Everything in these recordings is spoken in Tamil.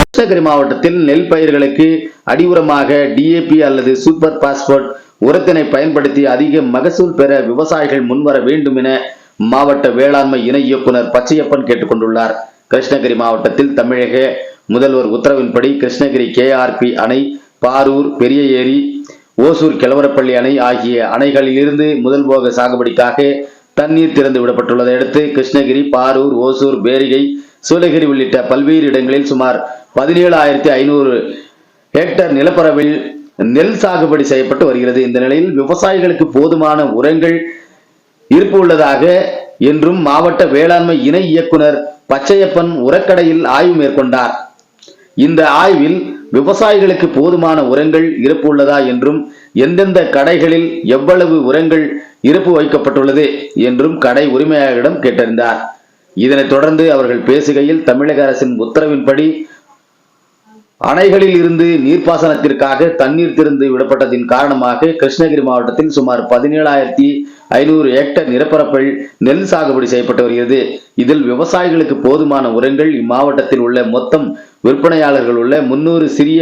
கிருஷ்ணகிரி மாவட்டத்தில் நெல் பயிர்களுக்கு அடியுரமாக டிஏபி அல்லது சூப்பர் பாஸ்போர்ட் உரத்தினை பயன்படுத்தி அதிக மகசூல் பெற விவசாயிகள் முன்வர வேண்டும் என மாவட்ட வேளாண்மை இணை இயக்குனர் பச்சையப்பன் கேட்டுக்கொண்டுள்ளார். கிருஷ்ணகிரி மாவட்டத்தில் தமிழக முதல்வர் உத்தரவின்படி கிருஷ்ணகிரி கேஆர்பி அணை பாரூர் பெரிய ஏரி ஓசூர் கிழவரப்பள்ளி அணை ஆகிய அணைகளிலிருந்து முதல் போக சாகுபடிக்காக தண்ணீர் திறந்து விடப்பட்டுள்ளதை அடுத்து கிருஷ்ணகிரி பாரூர் ஓசூர் பேரிகை சூளகிரி உள்ளிட்ட பல்வேறு இடங்களில் சுமார் பதினேழாயிரத்தி ஐநூறு ஹெக்டர் நிலப்பரப்பில் நெல் சாகுபடி செய்யப்பட்டு வருகிறது. இந்த நிலையில் விவசாயிகளுக்கு போதுமான உரங்கள் இருப்பு உள்ளதாக என்றும் மாவட்ட வேளாண்மை இணை இயக்குனர் பச்சையப்பன் உரக்கடையில் ஆய்வு மேற்கொண்டார். இந்த ஆய்வில் விவசாயிகளுக்கு போதுமான உரங்கள் இருப்பு உள்ளதா என்றும் எந்தெந்த கடைகளில் எவ்வளவு உரங்கள் இருப்பு வைக்கப்பட்டுள்ளது என்றும் கடை உரிமையாளரிடம் கேட்டறிந்தார். இதனைத் தொடர்ந்து அவர்கள் பேசுகையில் தமிழக அரசின் உத்தரவின்படி அணைகளில் இருந்து நீர்ப்பாசனத்திற்காக தண்ணீர் திறந்து விடப்பட்டதின் காரணமாக கிருஷ்ணகிரி மாவட்டத்தில் சுமார் பதினேழாயிரத்தி ஐநூறு ஏக்டர் நிலப்பரப்பில் நெல் சாகுபடி செய்யப்பட்டு வருகிறது. இதில் விவசாயிகளுக்கு போதுமான உரங்கள் இம்மாவட்டத்தில் உள்ள மொத்தம் விற்பனையாளர்கள் உள்ள முன்னூறு சிறிய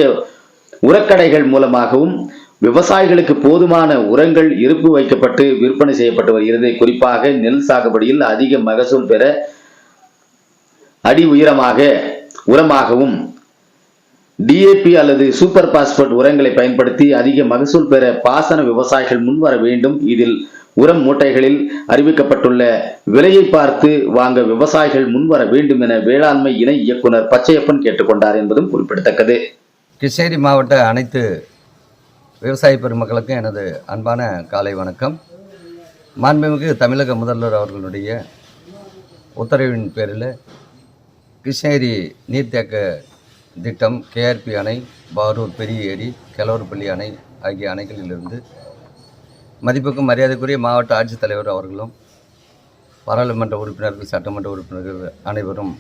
உரக்கடைகள் மூலமாகவும் விவசாயிகளுக்கு போதுமான உரங்கள் இருப்பு வைக்கப்பட்டு விற்பனை செய்யப்பட்டு வருகிறது. குறிப்பாக நெல் சாகுபடியில் அதிக மகசூல் பெற அடி உயரமாக உரமாகவும் டிஏபி அல்லது சூப்பர் பாஸ்போர்ட் உரங்களை பயன்படுத்தி அதிக மகசூல் பெற பாசன விவசாயிகள் முன்வர வேண்டும். இதில் உரம் மூட்டைகளில் அறிவிக்கப்பட்டுள்ள விலையை பார்த்து வாங்க விவசாயிகள் முன்வர வேண்டும் என வேளாண்மை இணை இயக்குனர் பச்சையப்பன் கேட்டுக்கொண்டார் என்பதும் குறிப்பிடத்தக்கது. கிருஷ்ணகிரி மாவட்ட அனைத்து விவசாய பெருமக்களுக்கும் எனது அன்பான காலை வணக்கம். மாண்புமிகு தமிழக முதல்வர் அவர்களுடைய உத்தரவின் பேரில் கிருஷ்ணகிரி நீர்த்தேக்க திட்டம் கேஆர்பி அணை பாரூர் பெரிய ஏரி கிழவரப்பள்ளி அணை ஆகிய அணைகளிலிருந்து மதிப்புக்கும் மரியாதைக்குரிய மாவட்ட ஆட்சித்தலைவர் அவர்களும் பாராளுமன்ற உறுப்பினர்கள் சட்டமன்ற உறுப்பினர்கள் அனைவரும்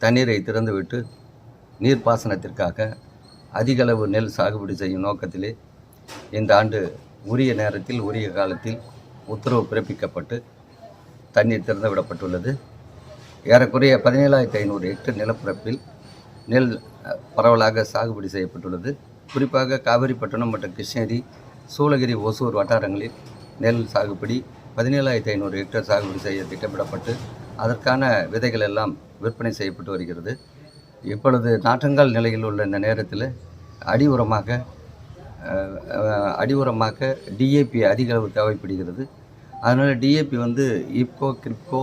தண்ணீரை திறந்துவிட்டு நீர்ப்பாசனத்திற்காக அதிக அளவு நெல் சாகுபடி செய்யும் நோக்கத்திலே இந்த ஆண்டு உரிய நேரத்தில் உரிய காலத்தில் உத்தரவு பிறப்பிக்கப்பட்டு தண்ணீர் திறந்து விடப்பட்டுள்ளது ஏறக்குறைய பதினேழாயிரத்தி ஐநூறு ஹெக்டர் நிலப்பரப்பில் நெல் பரவலாக சாகுபடி செய்யப்பட்டுள்ளது. குறிப்பாக காவிரிப்பட்டினம் மற்றும் கிருஷ்ணகிரி சூளகிரி ஒசூர் வட்டாரங்களில் நெல் சாகுபடி பதினேழாயிரத்தி ஐநூறு ஹெக்டேர் சாகுபடி செய்ய திட்டமிடப்பட்டு அதற்கான விதைகள் எல்லாம் விற்பனை செய்யப்பட்டு வருகிறது. இப்பொழுது நாற்றங்கால் நிலையில் உள்ள இந்த நேரத்தில் அடி உரமாக அடி உரமாக டிஏபி அதிக அளவு தேவைப்படுகிறது. அதனால் டிஏபி வந்து இப்கோ கிரிப்கோ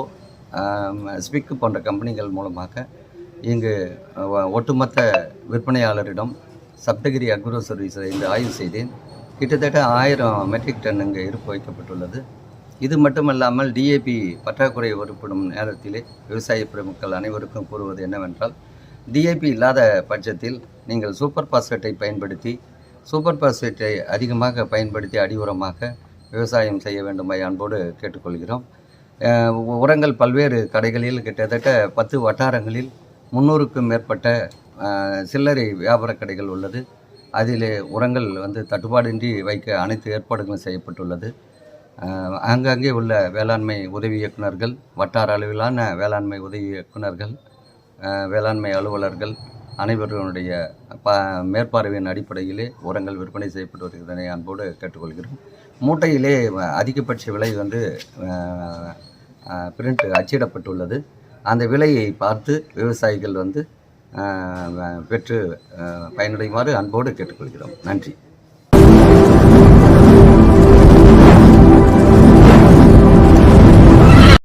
ஸ்பிக்கு போன்ற கம்பெனிகள் மூலமாக இங்கு ஒட்டுமொத்த விற்பனையாளரிடம் சப்தகிரி அக்ரோ சர்வீஸை இன்று ஆய்வு செய்தேன். கிட்டத்தட்ட ஆயிரம் மெட்ரிக் டன் இங்கு இருப்பு வைக்கப்பட்டுள்ளது. இது மட்டுமல்லாமல் டிஏபி பற்றாக்குறை ஏற்படும் நேரத்திலே விவசாய பிரமுக்கள் அனைவருக்கும் கூறுவது என்னவென்றால் டிஏபி இல்லாத பட்சத்தில் நீங்கள் சூப்பர் பாஸ்பேட்டை பயன்படுத்தி சூப்பர் பாஸ்பேட்டை அதிகமாக பயன்படுத்தி அடி உரமாக விவசாயம் செய்ய வேண்டும் அன்போடு கேட்டுக்கொள்கிறோம். உரங்கள் பல்வேறு கடைகளில் கிட்டத்தட்ட பத்து வட்டாரங்களில் முந்நூறுக்கும் மேற்பட்ட சில்லறை வியாபார கடைகள் உள்ளது. அதில் உரங்கள் வந்து தட்டுப்பாடின்றி வைக்க அனைத்து ஏற்பாடுகளும் செய்யப்பட்டுள்ளது. ஆங்காங்கே உள்ள வேளாண்மை உதவி இயக்குனர்கள் வட்டார அளவிலான வேளாண்மை உதவி இயக்குனர்கள் வேளாண்மை அலுவலர்கள் அனைவருடைய ப மேற்பார்வையின் அடிப்படையிலே உரங்கள் விற்பனை செய்யப்பட்டு வருகிறதனை அன்போடு கேட்டுக்கொள்கிறோம். மூட்டையிலே அதிகபட்ச விலை வந்து பிரிண்ட் அச்சிடப்பட்டுள்ளது. அந்த விலையை பார்த்து விவசாயிகள் வந்து பெற்று பயனடையுமாறு அன்போடு கேட்டுக்கொள்கிறோம். நன்றி.